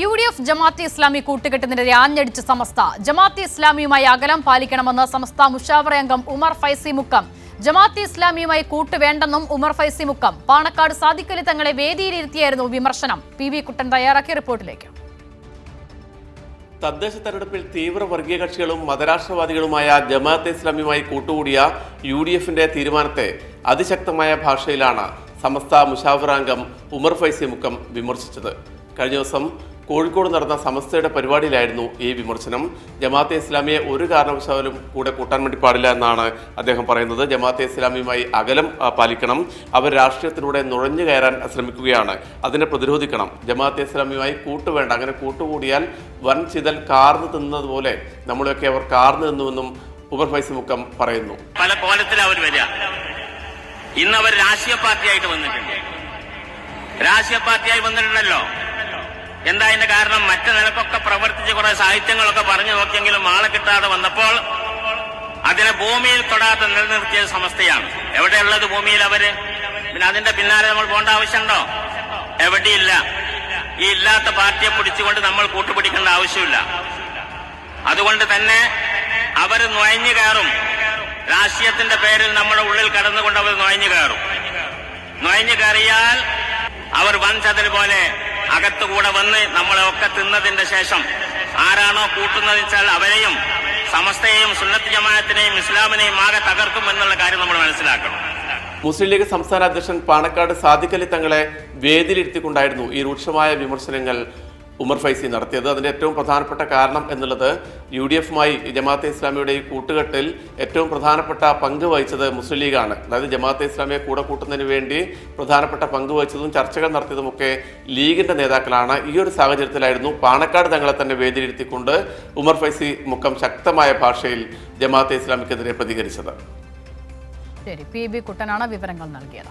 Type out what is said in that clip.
U D F Jamaat-e Islami കൂട്ടുകെട്ടിനെതിരെ ആഞ്ഞടിച്ച് സമസ്ത. ജമാഅത്തെ ഇസ്ലാമിയുമായി അകലം പാലിക്കണമെന്ന് സമസ്ത മുഷാവറ അംഗം ഉമർ ഫൈസി മുക്കം. ജമാഅത്തെ ഇസ്ലാമിയുമായി കൂട്ടുവേണ്ടെന്നും ഉമർ ഫൈസി മുക്കം. പാണക്കാട് സാദിഖലി തങ്ങളെ വേദിയിലിരുത്തിയായിരുന്നു വിമർശനം. പി വി കുട്ടൻ തയ്യാറാക്കിയ റിപ്പോർട്ടിലേക്ക്. തദ്ദേശ തെരഞ്ഞെടുപ്പിൽ തീവ്ര വർഗീയ കക്ഷികളും മതരാഷ്ട്രവാദികളുമായ ജമാഅത്തെ ഇസ്ലാമിയുമായി കൂട്ടുകൂടിയ യു ഡി എഫിന്റെ തീരുമാനത്തെ അതിശക്തമായ ഭാഷയിലാണ് സമസ്ത മുഷാവറാംഗം ഉമർ ഫൈസി മുക്കം വിമർശിച്ചത്. കഴിഞ്ഞ ദിവസം കോഴിക്കോട് നടന്ന സമസ്തയുടെ പരിപാടിയിലായിരുന്നു ഈ വിമർശനം. ജമാഅത്തെ ഇസ്ലാമിയെ ഒരു കാരണവശാലും കൂടെ കൂട്ടാൻ വേണ്ടി പാടില്ല എന്നാണ് അദ്ദേഹം പറയുന്നത്. ജമാഅത്തെ ഇസ്ലാമിയുമായി അകലം പാലിക്കണം. അവർ രാഷ്ട്രീയത്തിലൂടെ നുഴഞ്ഞു കയറാൻ ശ്രമിക്കുകയാണ്. അതിനെ പ്രതിരോധിക്കണം. ജമാഅത്തെ ഇസ്ലാമിയുമായി കൂട്ടുവേണ്ട അങ്ങനെ കൂട്ടുകൂടിയാൽ വൻ ചിതൽ കാർന്നു തിന്നതുപോലെ നമ്മളെയൊക്കെ അവർ കാർന്നു തിന്നുവെന്നും ഉമർ ഫൈസി മുക്കം പറയുന്നു. പല കോലത്തിൽ അവർ വരിക. ഇന്ന് അവർ രാഷ്ട്രീയ പാർട്ടിയായിട്ട് വന്നിട്ടുണ്ട്. രാഷ്ട്രീയ പാർട്ടിയായി വന്നിട്ടുണ്ടല്ലോ. എന്താ അതിന്റെ കാരണം? മറ്റു നിലക്കൊക്കെ പ്രവർത്തിച്ച് കുറെ സാഹിത്യങ്ങളൊക്കെ പറഞ്ഞു നോക്കിയെങ്കിലും ആളെ കിട്ടാതെ വന്നപ്പോൾ അതിനെ ഭൂമിയിൽ തൊടാതെ നിലനിർത്തിയ സമസ്തയാണ്. എവിടെയുള്ളത് ഭൂമിയിൽ അവർ? പിന്നെ അതിന്റെ പിന്നാലെ നമ്മൾ പോകേണ്ട ആവശ്യമുണ്ടോ? എവിടെയില്ല. ഈ ഇല്ലാത്ത പാർട്ടിയെ പിടിച്ചുകൊണ്ട് നമ്മൾ കൂട്ടുപിടിക്കേണ്ട ആവശ്യമില്ല. അതുകൊണ്ട് തന്നെ അവർ നുഴഞ്ഞു കയറും. രാഷ്ട്രീയത്തിന്റെ പേരിൽ നമ്മുടെ ഉള്ളിൽ കടന്നുകൊണ്ട് അവർ നുഴഞ്ഞു കയറും. നുഴഞ്ഞു കയറിയാൽ അവർ വൻ ചതിൽ പോലെ അകത്തുകൂടെ വന്ന് നമ്മളെ ഒക്കെ തിന്നതിന്റെ ശേഷം ആരാണോ കൂട്ടുന്നത് വെച്ചാൽ അവരെയും സമസ്തയെയും സുന്നത്ത് ജമാഅത്തിനെയും ഇസ്ലാമിനെയും ആകെ തകർക്കും എന്നുള്ള കാര്യം നമ്മൾ മനസ്സിലാക്കണം. മുസ്ലിം ലീഗ് സംസ്ഥാന അധ്യക്ഷൻ പാണക്കാട് സാദിഖലി തങ്ങളെ വേദിയിലിരുത്തിക്കൊണ്ടായിരുന്നു ഈ രൂക്ഷമായ വിമർശനങ്ങൾ ഉമർ ഫൈസി നടത്തിയത്. അതിന്റെ ഏറ്റവും പ്രധാനപ്പെട്ട കാരണം എന്നുള്ളത് യു ഡി എഫുമായി ജമാഅത്തെ ഇസ്ലാമിയുടെ ഈ കൂട്ടുകെട്ടിൽ ഏറ്റവും പ്രധാനപ്പെട്ട പങ്ക് വഹിച്ചത് മുസ്ലിം ലീഗാണ്. അതായത് ജമാഅത്തെ ഇസ്ലാമിയെ കൂടെ കൂട്ടുന്നതിന് വേണ്ടി പ്രധാനപ്പെട്ട പങ്ക് വഹിച്ചതും ചർച്ചകൾ നടത്തിയതുമൊക്കെ ലീഗിന്റെ നേതാക്കളാണ്. ഈ ഒരു സാഹചര്യത്തിലായിരുന്നു പാണക്കാട് തങ്ങളെ തന്നെ വേദിയിലിരുത്തിക്കൊണ്ട് ഉമർ ഫൈസി മുഖം ശക്തമായ ഭാഷയിൽ ജമാഅത്തെ ഇസ്ലാമിക്കെതിരെ പ്രതികരിച്ചത്. ശരി പി. ബി കുട്ടനാണ് വിവരങ്ങൾ നൽകിയത്.